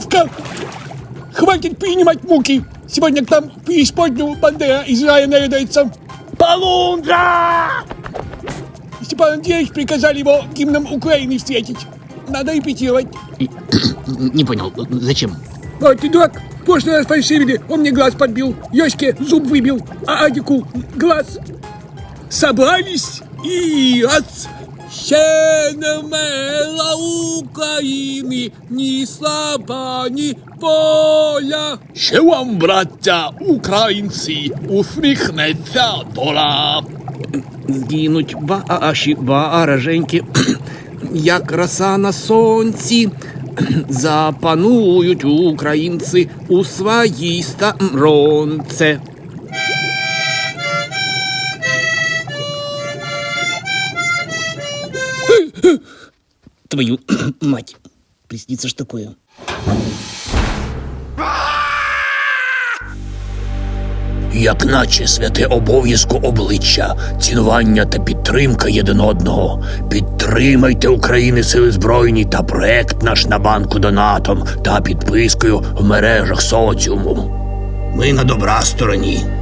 Все, хватит принимать муки. Сегодня к нам преисподнюю Бандера из рая наведается. Полундра! Степан Андреевич приказали его гимном Украины встретить. Надо репетировать. Не понял, зачем? А ты дурак? В прошлый раз фальшивили, он мне глаз подбил, Йоське зуб выбил, а Адику глаз. Собрались и раз. Вмерла України, ні слаба, ні воля. Ще вам, браття, українці, усміхнеться доля. Гинуть ваші бараженьки, як роса на сонці. Запанують українці у своїй сторонце. Твою мать, приснится ж такое. Як наче святе обов'язку обличчя, цінування та підтримка єдин одного. Підтримайте України Сили Збройні та проект наш на банку донатом та підпискою в мережах соціуму. Ми на добра стороні.